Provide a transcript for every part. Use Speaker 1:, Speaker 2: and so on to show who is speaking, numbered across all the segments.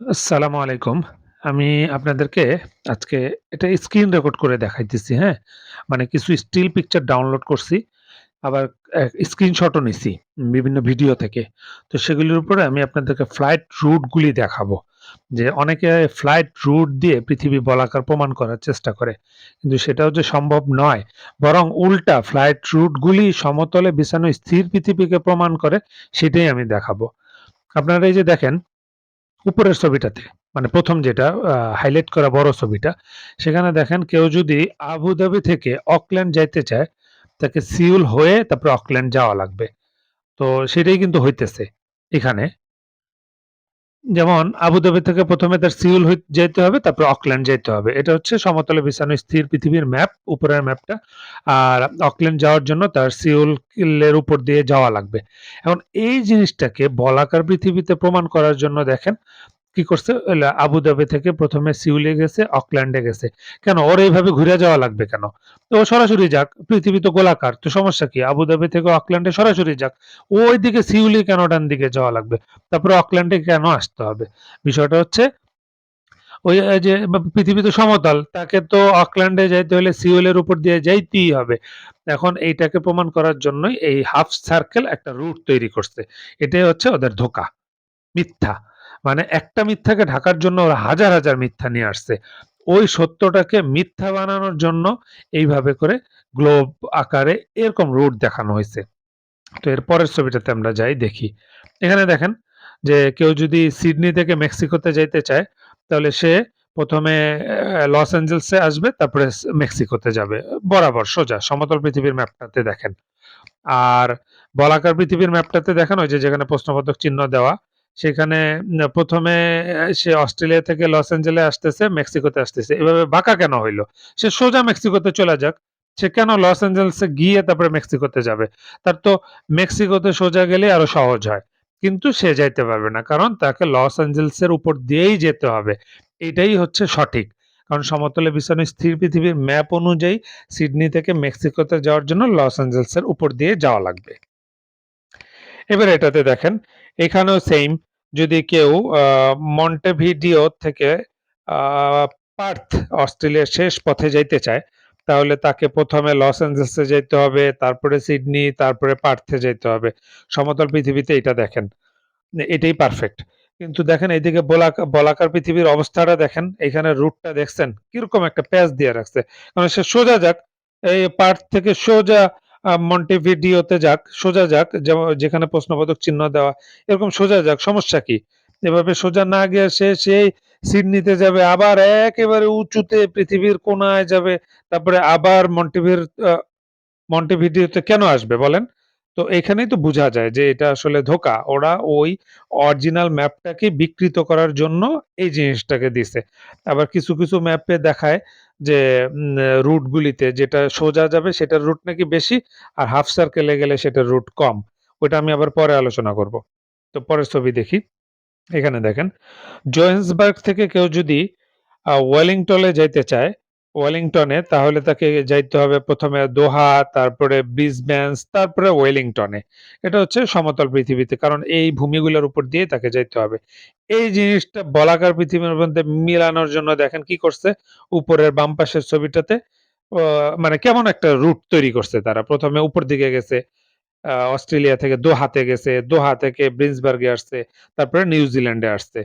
Speaker 1: আসসালামু আলাইকুম। আমি আপনাদেরকে আজকে এটা স্ক্রিন রেকর্ড করে দেখাইতেছি, হ্যাঁ? মানে কিছু স্টিল পিকচার ডাউনলোড করছি। আবার স্ক্রিনশটও নিছি বিভিন্ন ভিডিও থেকে। তো সেগুলির উপরে আমি আপনাদেরকে ফ্লাইট রুটগুলি দেখাবো। যে অনেকে ফ্লাইট রুট দিয়ে পৃথিবী বলাকার প্রমাণ করার চেষ্টা করে। কিন্তু সেটাও যে সম্ভব নয়। বরং উল্টা ফ্লাইট রুটগুলি সমতলে বিছানো স্থির পৃথিবীকে প্রমাণ করে সেটাই আমি দেখাবো। আপনারা এই যে দেখেন উপরের ছবিটাতে মানে প্রথম যেটা হাইলাইট করা বড় ছবিটা, সেখানে দেখেন কেউ যদি আবুধাবি থেকে অকল্যান্ড যাইতে চায়, তাকে সিউল হয়ে তারপরে অকল্যান্ড যাওয়া লাগবে। তো সেটাই কিন্তু হইতেছে এখানে। যেমন আবুধাবি থেকে প্রথমে তার সিউল যেতে হবে, তারপর অকল্যান্ড যেতে হবে। এটা হচ্ছে সমতলে বিছানো স্থির পৃথিবীর ম্যাপ, উপরের ম্যাপটা। আর অকল্যান্ড যাওয়ার জন্য তার সিউল এর উপর দিয়ে যাওয়া লাগবে। এখন এই জিনিসটাকে বলাকার পৃথিবীতে প্রমাণ করার জন্য দেখেন কি করছে? আবুধাবি থেকে ১ম এ সিউলে গেছে, অকল্যান্ডে গেছে। কেন? ওর এইভাবে ঘুরে যাওয়া লাগবে কেন? ও সরাসরি যাক। পৃথিবী তো গোলাকার। তো সমস্যা কি? আবুধাবি থেকে অকল্যান্ডে সরাসরি যাক। ওই দিকে সিউলে কেন ডান দিকে যাওয়া লাগবে? তারপরে অকল্যান্ডে কেন আসতে হবে? বিষয়টা হচ্ছে ওই যে পৃথিবী তো সমতল। তাকে তো অকল্যান্ডে যাইতে হলে সিউলের উপর দিয়ে যাইতেই হবে। এখন এইটাকে প্রমাণ করার জন্যই এই হাফ সার্কেল একটা রুট তৈরি করছে। এটাই হচ্ছে ওদের ধোঁকা। মিথ্যা। মানে একটা মিথ্যাকে ঢাকার জন্য ওরা হাজার, হাজার মিথ্যা নিয়ে আসছে। ওই সত্যটাকে মিথ্যা বানানোর জন্য এইভাবে করে গ্লোব আকারে এরকম রুট দেখানো হয়েছে তো এর পরের ছবিটাতে আমরা যাই দেখি। এখানে দেখেন যে কেউ যদি সিডনি থেকে মেক্সিকোতে যাইতে চায়, তাহলে সে প্রথমে লস এঞ্জেলসে আসবে, তারপরে মেক্সিকোতে যাবে। বরাবর সোজা সমতল পৃথিবীর ম্যাপটাতে দেখেন। আর বলাকার পৃথিবীর ম্যাপটাতে দেখেন ওই যে যেখানে প্রশ্নবোধক চিহ্ন দেওয়া, সেখানে প্রথমে সে অস্ট্রেলিয়া থেকে লস অ্যাঞ্জেলে আসতেছে, মেক্সিকোতে আসতেছে। এভাবে বাঁকা কেন হইল সে সোজা মেক্সিকোতে চলে যাক। সে কেন লস এঞ্জেলসে গিয়ে তারপরে মেক্সিকোতে যাবে? তার তো মেক্সিকোতে সোজা গেলে আরও সহজ হয়। কিন্তু সে যাইতে পারবে না। কারণ তাকে লস এঞ্জেলসের উপর দিয়েই যেতে হবে। এটাই হচ্ছে সঠিক। কারণ সমতলে বিছানো স্থির পৃথিবীর ম্যাপ অনুযায়ী সিডনি থেকে মেক্সিকোতে যাওয়ার জন্য লস এঞ্জেলসের উপর দিয়ে যাওয়া লাগবে। এবার এটাতে দেখেন, এখানেও সেইম যদি কেউ মন্টেভিডিও থেকে পার্থ অস্ট্রেলিয়ার শেষ পথে যাইতে চায়, তাহলে তাকে প্রথমে লস এঞ্জেলসে যেতে হবে, তারপরে সিডনি, তারপরে পার্থে যেতে হবে। সমতল পৃথিবীতে এটা দেখেন। এটাই পারফেক্ট। কিন্তু দেখেন এইদিকে বলাকা বলাকার পৃথিবীর অবস্থাটা দেখেন। এখানে রুটটা দেখছেন? কীরকম একটা প্যাচ দিয়ে রাখছে। কারণ সে সোজা যাক, এই পার্থ থেকে সোজা মন্টেভিডিওতে যাক, সোজা যাক যেখানে প্রশ্নবোধক চিহ্ন দেওয়া। এরকম সোজা যাক, সমস্যা কি? এভাবে সোজা না গিয়ে সে সেই সিডনিতে যাবে, আবার একেবারে উঁচুতে পৃথিবীর কোনায় যাবে, তারপরে আবার মন্টেভির মন্টেভিডিওতে কেন আসবে বলেন? তো এখানেই তো বোঝা যায় যে এটা আসলে ধোকা ওরা ওই অরিজিনাল ম্যাপটাকে বিকৃত করার জন্য এই জিনিসটাকে দিছে। আবার কিছু, কিছু ম্যাপে দেখায় যে রুটগুলিতে যেটা সোজা যাবে সেটার রুট নাকি বেশি, আর হাফ সার্কেলে গেলে সেটার রুট কম। ওইটা আমি আবার পরে আলোচনা করব। তো পরের ছবি দেখি। এখানে দেখেন, জোহেন্সবার্গ থেকে কেউ যদি আ ওয়েলিংটনে যাইতে চায়, ওয়েলিংটনে তাহলে তাকে যাইতে হবে প্রথমে দোহা, তারপরে ব্রিসবেন, তারপরে ওয়েলিংটনে। এটা হচ্ছে সমতল পৃথিবীতে। কারণ এই ভূমিগুলোর উপর দিয়ে তাকে যাইতে হবে। এই জিনিসটা বলাকার পৃথিবীর মধ্যে মিলানোর জন্য দেখেন কি করছে? উপরের বাম পাশের ছবিটাতে মানে কেমন একটা রুট তৈরি করছে তারা। প্রথমে উপর দিকে গেছে। অস্ট্রেলিয়া থেকে দোহাতে গেছে, দোহা থেকে ব্রিন্সবার্গে আসছে, তারপরে নিউজিল্যান্ডে আসছে।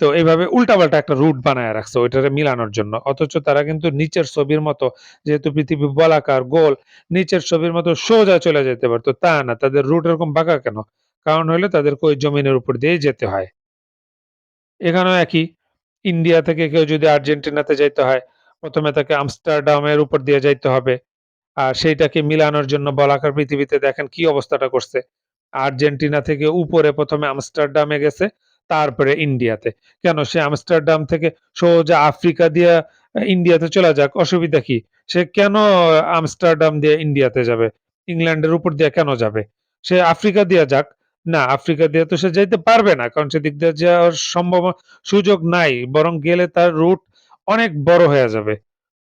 Speaker 1: তো এইভাবে উল্টাপাল্টা একটা রুট বানায় রাখছে ওইটারে মিলানোর জন্য। অথচ তারা কিন্তু নিচের ছবির মতো যেহেতু পৃথিবী বলাকার, গোল, নিচের ছবির মতো সোজা চলে যেতে পারতো তা না, তাদের রুট এরকম বাঁকা কেন? কারণ হইল তাদেরকে ওই জমিনের উপর দিয়ে যেতে হয়। এখানেও একই। ইন্ডিয়া থেকে কেউ যদি আর্জেন্টিনাতে যাইতে হয়, প্রথমে তাকে আমস্টারডামের উপর দিয়ে যাইতে হবে। আর সেইটাকে মিলানোর জন্য বলাকার পৃথিবীতে দেখেন কি অবস্থাটা করছে। আর্জেন্টিনা থেকে উপরে প্রথমে আমস্টারডামে গেছে, তারপরে ইন্ডিয়াতে। কেন? সে আমস্টারডাম থেকে সোজা আফ্রিকা দিয়া ইন্ডিয়াতে চলে যাক, অসুবিধা কি? সে কেন আমস্টারডাম দিয়ে ইন্ডিয়াতে যাবে? ইংল্যান্ডের উপর দিয়ে কেন যাবে? সে আফ্রিকা দিয়া যাক। না, আফ্রিকা দিয়ে তো সে যাইতে পারবে না। কারণ সেদিক দিয়ে যাওয়ার সম্ভব সুযোগ নাই। বরং গেলে তার রুট অনেক বড় হয়ে যাবে।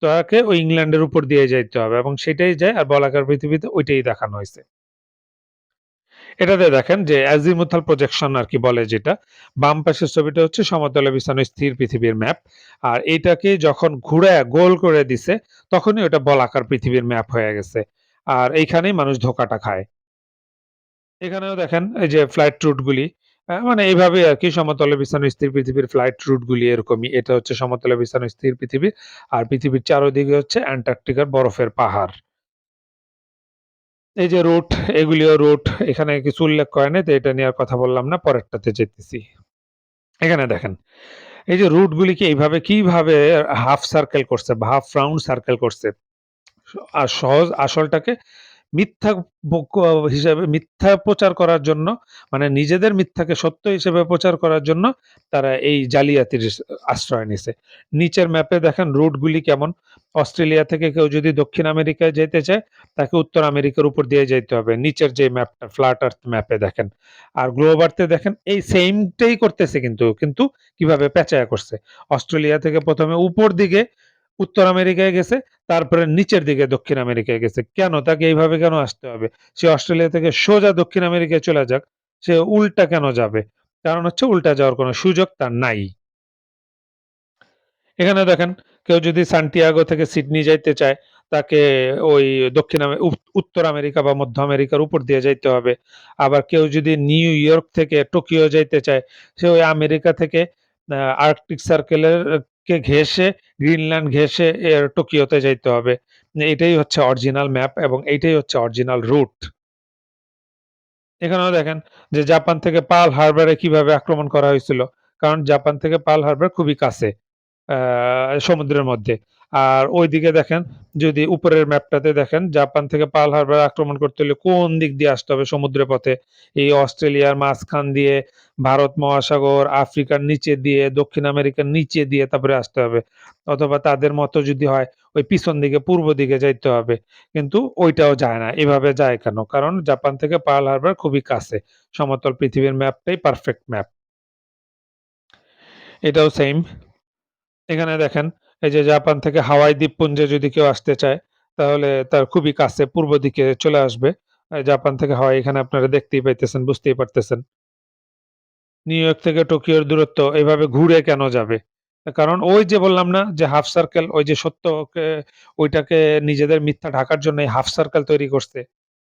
Speaker 1: তাকে ওই ইংল্যান্ডের উপর দিয়ে যাইতে হবে এবং সেটাই যায় আর বলাকার পৃথিবীতে ওইটাই দেখানো হইছে। এটাতে দেখেন যে অ্যাজিমুথাল প্রজেকশন আর কি বলে যেটা। বাম পাশের ছবিটা হচ্ছে সমতলে বিছানো স্থির পৃথিবীর ম্যাপ। আর এইটাকে যখন ঘুরায়া গোল করে দিছে, তখনই ওটা বলাকার পৃথিবীর ম্যাপ হয়ে গেছে। আর এইখানেই মানুষ ধোকাটা খায়। এখানেও দেখেন এই যে ফ্লাইট রুট গুলি আ মানে এইভাবেই আরকি সমতলে বিছানো স্থির পৃথিবীর ফ্লাইট রুট গুলি এরকমই। এটা হচ্ছে সমতলে বিছানো স্থির পৃথিবী। আর পৃথিবীর চারদিকে হচ্ছে অ্যান্টার্কটিকার বরফের পাহাড়। এই যে রুট, এগুলিও রুট। এখানে কিছু উল্লেখ করে নাই তো এটা নিয়ে আর কথা বললাম না। পরেরটাতে যেতেছি। এখানে দেখেন। এই যে রুটগুলিকে এইভাবে কীভাবে হাফ সার্কেল করছে হাফ রাউন্ড সার্কেল করছে। আর সহজ আসলটাকে মিথ্যা হিসাবে মিথ্যা প্রচার করার জন্য মানে নিজেদের মিথ্যাকে সত্য হিসেবে প্রচার করার জন্য তারা এই জালিয়াতির আশ্রয় নিছে। নিচের ম্যাপে দেখেন রুটগুলি কেমন। অস্ট্রেলিয়া থেকে কেউ যদি দক্ষিণ আমেরিকায় যেতে চায়, তাকে উত্তর আমেরিকার উপর দিয়ে যাইতে হবে। নিচের যে ম্যাপটা ফ্ল্যাট আর্থ ম্যাপে দেখেন। আর গ্লোব আর্থে দেখেন এই সেইমটাই করতেছে কিন্তু, কিন্তু কীভাবে পেঁচায়া করছে। অস্ট্রেলিয়া থেকে প্রথমে উপর দিকে উত্তর আমেরিকায় গেছে, তারপরে নিচের দিকে দক্ষিণ আমেরিকায় গেছে। কেন? তাকে এইভাবে কেন আসতে হবে? সে অস্ট্রেলিয়া থেকে সোজা দক্ষিণ আমেরিকায় চলে যাক। সে উল্টা কেন যাবে? কারণ হচ্ছে উল্টা যাওয়ার কোনো সুযোগ তার নাই। এখানে দেখেন কেউ যদি সান্টিয়াগো থেকে সিডনি যাইতে চায়, তাকে ওই দক্ষিণ উত্তর আমেরিকা বা মধ্য আমেরিকার উপর দিয়ে যাইতে হবে। আবার কেউ যদি নিউ ইয়র্ক থেকে টোকিও যাইতে চায়, সে ওই আমেরিকা থেকে আর্কটিক সার্কেলের কে ঘেঁষে, গ্রিনল্যান্ড ঘেঁষে টোকিওতে যাইতে হবে। এটাই হচ্ছে অরিজিনাল ম্যাপ এবং এইটাই হচ্ছে অরিজিনাল রুট। এখানেও দেখেন যে জাপান থেকে পাল হারবারে কীভাবে আক্রমণ করা হয়েছিল। কারণ জাপান থেকে পাল হারবার খুবই কাছে। সমুদ্রের মধ্যে। আর ওইদিকে দেখেন যদি উপরের ম্যাপটাতে দেখেন জাপান থেকে পার্ল হারবার আক্রমণ করতে হলে কোন দিক দিয়ে আসতে হবে সমুদ্রের পথে। এই অস্ট্রেলিয়ার মাঝখান দিয়ে, ভারত মহাসাগর, আফ্রিকার নিচে দিয়ে, দক্ষিণ আমেরিকার নিচে দিয়ে তারপরে আসতে হবে। অথবা তাদের মতো যদি হয় ওই পিছন দিকে পূর্ব দিকে যাইতে হবে। কিন্তু ওইটাও যায় না। এভাবে যায় কেন? কারণ জাপান থেকে পার্ল হারবার খুবই কাছে। সমতল পৃথিবীর ম্যাপটাই পারফেক্ট ম্যাপ। এটাও সেম এখানে দেখেন এই যে জাপান থেকে হাওয়াই দ্বীপপুঞ্জে যদি কেউ আসতে চায়, তাহলে তার খুবই কাছে পূর্ব দিকে চলে আসবে। জাপান থেকে হাওয়াই এখানে আপনারা দেখতেই পাইতেছেন, বুঝতেই পারতেছেন। নিউ ইয়র্ক থেকে টোকিওর দূরত্ব এভাবে ঘুরে কেন যাবে? কারণ ওই যে বললাম না যে হাফ সার্কেল ওই যে সত্যকে ওইটাকে নিজেদের মিথ্যা ঢাকার জন্য হাফ সার্কেল তৈরি করছে।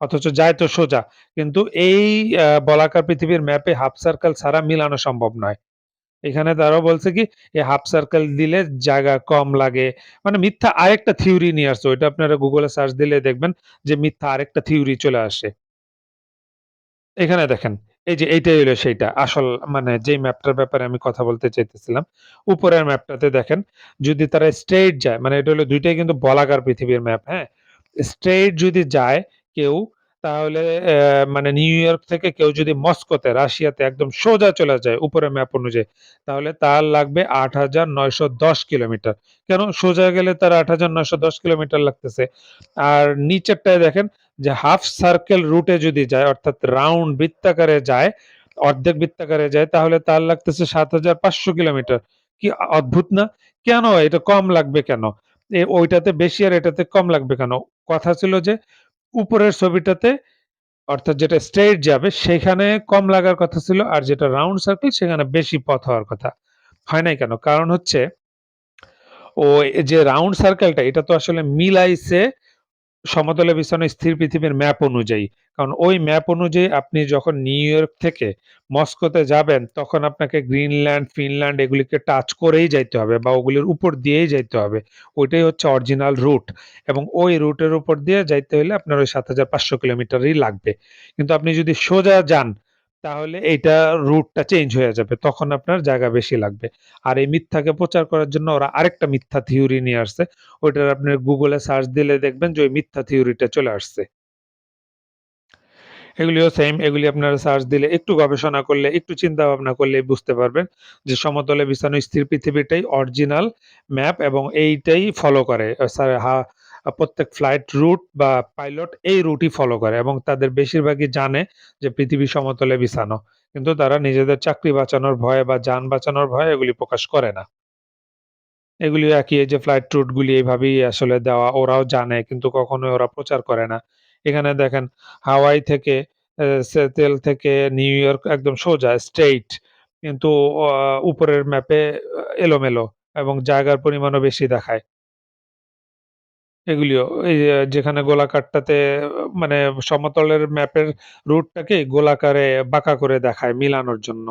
Speaker 1: অথচ যায় তো সোজা। কিন্তু এই বলাকার পৃথিবীর ম্যাপে হাফ সার্কেল ছাড়া মিলানো সম্ভব নয়। এখানে তারাও বলছে কি এই হাফ সার্কেল দিলে জায়গা কম লাগে। মানে মিথ্যা আরেকটা থিওরি নিয়ে আসছে। ওইটা আপনারা গুগলে সার্চ দিলে দেখবেন যে মিথ্যা আরেকটা থিওরি চলে আসে। এখানে দেখেন, এই যে এইটাই হইল সেইটা। আসল মানে যেই ম্যাপটার ব্যাপারে আমি কথা বলতে চাইতেছিলাম। উপরের ম্যাপটাতে দেখেন, যদি তারা স্ট্রেইট যায়, মানে এটা হলো দুইটাই কিন্তু বলাকার পৃথিবীর ম্যাপ, হ্যাঁ? স্ট্রেইট যদি যায় কেউ, তাহলে মানে নিউ ইয়র্ক থেকে কেউ যদি মস্কোতে, রাশিয়াতে একদম সোজা চলে যায় উপরে ম্যাপ অনুযায়ী, তাহলে তার লাগবে ৮৯১০ কিলোমিটার। কেন? সোজা গেলে তার ৮৯১০ কিলোমিটার লাগতেছে। আর নিচেরটায় দেখেন যে হাফ সার্কেল রুটে যদি যায় অর্থাৎ রাউন্ড বৃত্তাকারে যায়, অর্ধেক বৃত্তাকারে যায় তাহলে তার লাগতেছে ৭৫০০ কিলোমিটার। কি অদ্ভুত না? কেন এটা কম লাগবে কেন? ওইটাতে বেশি আর এটাতে কম লাগবে কেন? কথা ছিল যে উপরের ছবিটাতে, অর্থাৎ যেটা স্ট্রেট যাবে, সেখানে কম লাগার কথা ছিল আর যেটা রাউন্ড সার্কেল সেখানে বেশি পথ হওয়ার কথা। হয় নাই কেন? কারণ হচ্ছে, ও যে রাউন্ড সার্কেলটা এটা তো আসলে মিলাইছে সমতলে বিছানো স্থির পৃথিবীর ম্যাপ অনুযায়ী। কারণ ওই ম্যাপ অনুযায়ী আপনি যখন নিউ ইয়র্ক থেকে মস্কোতে যাবেন, তখন আপনাকে গ্রিনল্যান্ড, ফিনল্যান্ড এগুলিকে টাচ করেই যাইতে হবে বা ওগুলির উপর দিয়েই যাইতে হবে। ওইটাই হচ্ছে অরিজিনাল রুট এবং ওই রুটের উপর দিয়ে যাইতে হলে আপনার ওই ৭৫০০ কিলোমিটারই লাগবে। কিন্তু আপনি যদি সোজা যান, তাহলে এইটা রুটটা চেঞ্জ হয়ে যাবে। তখন আপনার জায়গা বেশি লাগবে। আর এই মিথ্যাকে প্রচার করার জন্য ওরা আরেকটা মিথ্যা থিওরি নিয়ে আসছে। ওইটার আপনি গুগলে সার্চ দিলে দেখবেন যে ওই মিথ্যা থিওরিটা চলে আসছে। এগুলিও সেম এগুলি আপনারা সার্চ দিলে একটু গবেষণা করলে, একটু চিন্তা ভাবনা করলেই বুঝতে পারবেন যে সমতলে বিছানো স্থির পৃথিবীটাই অরিজিনাল ম্যাপ এবং এইটাই ফলো করে। হা প্রত্যেক ফ্লাইট রুট বা পাইলট এই রুটই ফলো করে এবং তাদের বেশিরভাগই জানে যে পৃথিবী সমতলে বিছানো। কিন্তু তারা নিজেদের চাকরি বাঁচানোর ভয়ে বা যান বাঁচানোর ভয়ে এগুলি প্রকাশ করে না। এগুলিও একই যে ফ্লাইট রুট গুলি এভাবেই আসলে দেওয়া। ওরাও জানে কিন্তু কখনোই ওরা প্রচার করে না। এখানে দেখেন, হাওয়াই থেকে সেতেল থেকে নিউ ইয়র্ক একদম সোজা স্ট্রেইট। কিন্তু উপরের ম্যাপে এলোমেলো এবং জায়গার পরিমাণও বেশি দেখায়। এগুলিও এই যেখানে গোলাকারটাতে মানে সমতলের ম্যাপের রুটটাকে গোলাকারে বাঁকা করে দেখায় মিলানোর জন্য।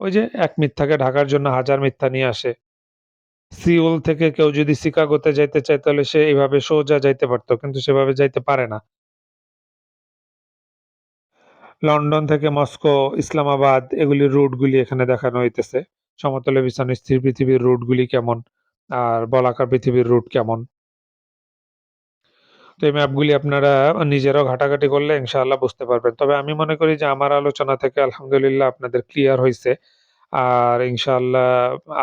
Speaker 1: ওই যে এক মিথ্যাকে ঢাকার জন্য হাজার মিথ্যা নিয়ে আসে। সিউল থেকে কেউ যদি শিকাগোতে যাইতে চায় তাহলে সে এভাবে সোজা যাইতে পারত। কিন্তু সেভাবে যাইতে পারে না। লন্ডন থেকে মস্কো, ইসলামাবাদ এগুলির রুটগুলি এখানে দেখানো হইতেছে। সমতলে বিছানো স্থির পৃথিবীর রুটগুলি কেমন? আর বলাকার পৃথিবীর রুট কেমন? তো এই ম্যাপগুলি আপনারা নিজেরাও ঘাটাঘাটি করলে ইনশাআল্লাহ বুঝতে পারবেন। তবে আমি মনে করি যে আমার আলোচনা থেকে আলহামদুলিল্লাহ আপনাদের ক্লিয়ার হইছে। আর ইনশাআল্লাহ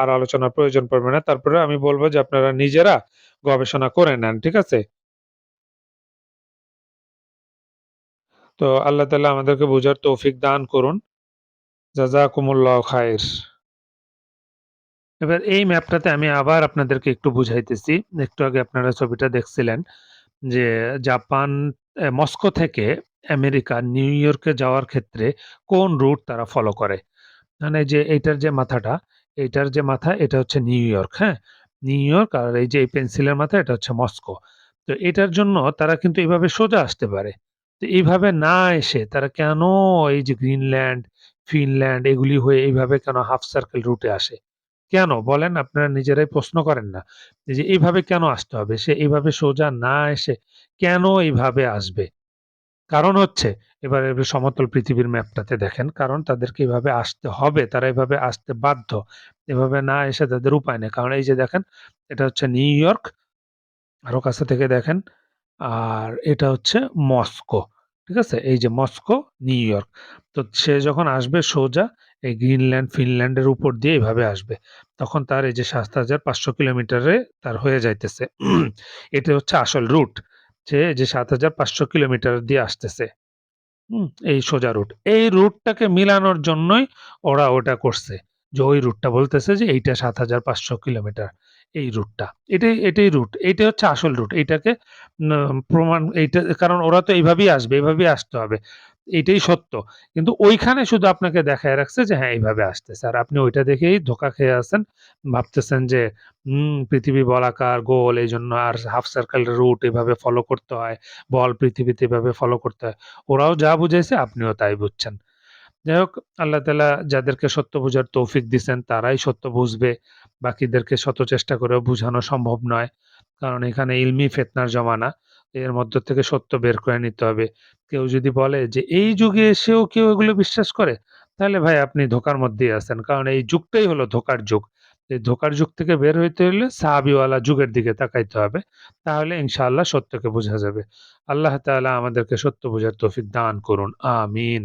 Speaker 1: আর আলোচনার প্রয়োজন পড়বে না। তারপরেও আমি বলব যে আপনারা নিজেরা গবেষণা করে নেন। ঠিক আছে? তো আল্লাহ তাআলা আমাদেরকে বুঝার তৌফিক দান করুন। জাযাকুমুল্লাহু খাইর। এবার এই ম্যাপটাতে আমি আবার আপনাদেরকে একটু বুঝাইতেছি। একটু আগে আপনারা ছবিটা দেখছিলেন যে জাপান মস্কো থেকে আমেরিকা নিউ ইয়র্কে যাওয়ার ক্ষেত্রে কোন রুট তারা ফলো করে। মানে যে এইটার যে মাথাটা, এইটার যে মাথা এটা হচ্ছে নিউ ইয়র্ক, হ্যাঁ? নিউ ইয়র্ক আর এই যে এই পেন্সিলের মাথা এটা হচ্ছে মস্কো। তো এটার জন্য তারা কিন্তু এভাবে সোজা আসতে পারে। তো এইভাবে না এসে তারা কেন এই যে গ্রিনল্যান্ড, ফিনল্যান্ড এগুলি হয়ে এইভাবে কেন হাফ সার্কেল রুটে আসে? কেন বলেন? আপনারা নিজেরাই প্রশ্ন করেন না। যে এইভাবে কেন আসতে হবে? সে এইভাবে সোজা না এসে কেন এইভাবে আসবে? কারণ হচ্ছে এবার সমতল পৃথিবীর ম্যাপটাতে দেখেন। কারণ তাদেরকে এভাবে আসতে হবে। তারা এভাবে আসতে বাধ্য। এভাবে না এসে তাদের উপায় নেই। কারণ এই যে দেখেন এটা হচ্ছে নিউ ইয়র্ক। আরও কাছে থেকে দেখেন। আর এটা হচ্ছে মস্কো। ঠিক আছে? এই যে মস্কো, নিউ ইয়র্ক। তো সে যখন আসবে সোজা এই গ্রিনল্যান্ড, ফিনল্যান্ডের উপর দিয়ে এইভাবে আসবে। তখন তার এই যে ৭৫০০ কিলোমিটারে তার হয়ে যাইতেছে। এটা হচ্ছে আসল রুট। যে, যে ৭৫০০ কিলোমিটার দিয়ে আসতেছে। এই সোজা রুট। এই রুটটাকে মিলানোর জন্যই ওরা ওটা করছে। যে ওই রুটটা বলতেছে যে এইটা ৭৫০০ কিলোমিটার। এই রুটটা। এটাই এটাই রুট। এইটা হচ্ছে আসল রুট। এইটাকে প্রমাণ এইটা কারণ ওরা তো এইভাবেই আসবে, এইভাবেই আসতে হবে। এইটাই সত্য। কিন্তু ওইখানে শুধু আপনাকে দেখায় রাখছে যে হ্যাঁ, এইভাবে আসতেছে। আর আপনি ওইটা দেখেই ধোকা খেয়ে আছেন। ভাবতেছেন যে হুম, পৃথিবী বলাকার, গোল এই জন্য আর হাফ সার্কেল রুট এভাবে ফলো করতে হয়। বল পৃথিবীতে এভাবে ফলো করতে হয়। ওরাও যা বুঝেছে আপনিও তাই বুঝছেন। যাই হোক আল্লাহ তাআলা যাদেরকে সত্য বোঝার তৌফিক দিচ্ছেন তারাই সত্য বুঝবে। বাকিদেরকে শত চেষ্টা করেও বুঝানো সম্ভব নয়। কারণ এখানে ইলমি ফেতনার জমানা। এর মধ্য থেকে সত্য বের করে নিতে হবে। কেউ যদি বলে যে, এই যুগে এসেও কেউ এগুলো বিশ্বাস করে? তাহলে ভাই আপনি ধোকার মধ্যেই আছেন। কারণ এই যুগটাই হলো ধোকার যুগ। এই ধোকার যুগ থেকে বের হইতে হলে সাহাবিওয়ালা যুগের দিকে তাকাইতে হবে। তাহলে ইনশাআল্লাহ সত্যকে বোঝা যাবে। আল্লাহ তাআলা আমাদেরকে সত্য বোঝার তৌফিক দান করুন। আমিন।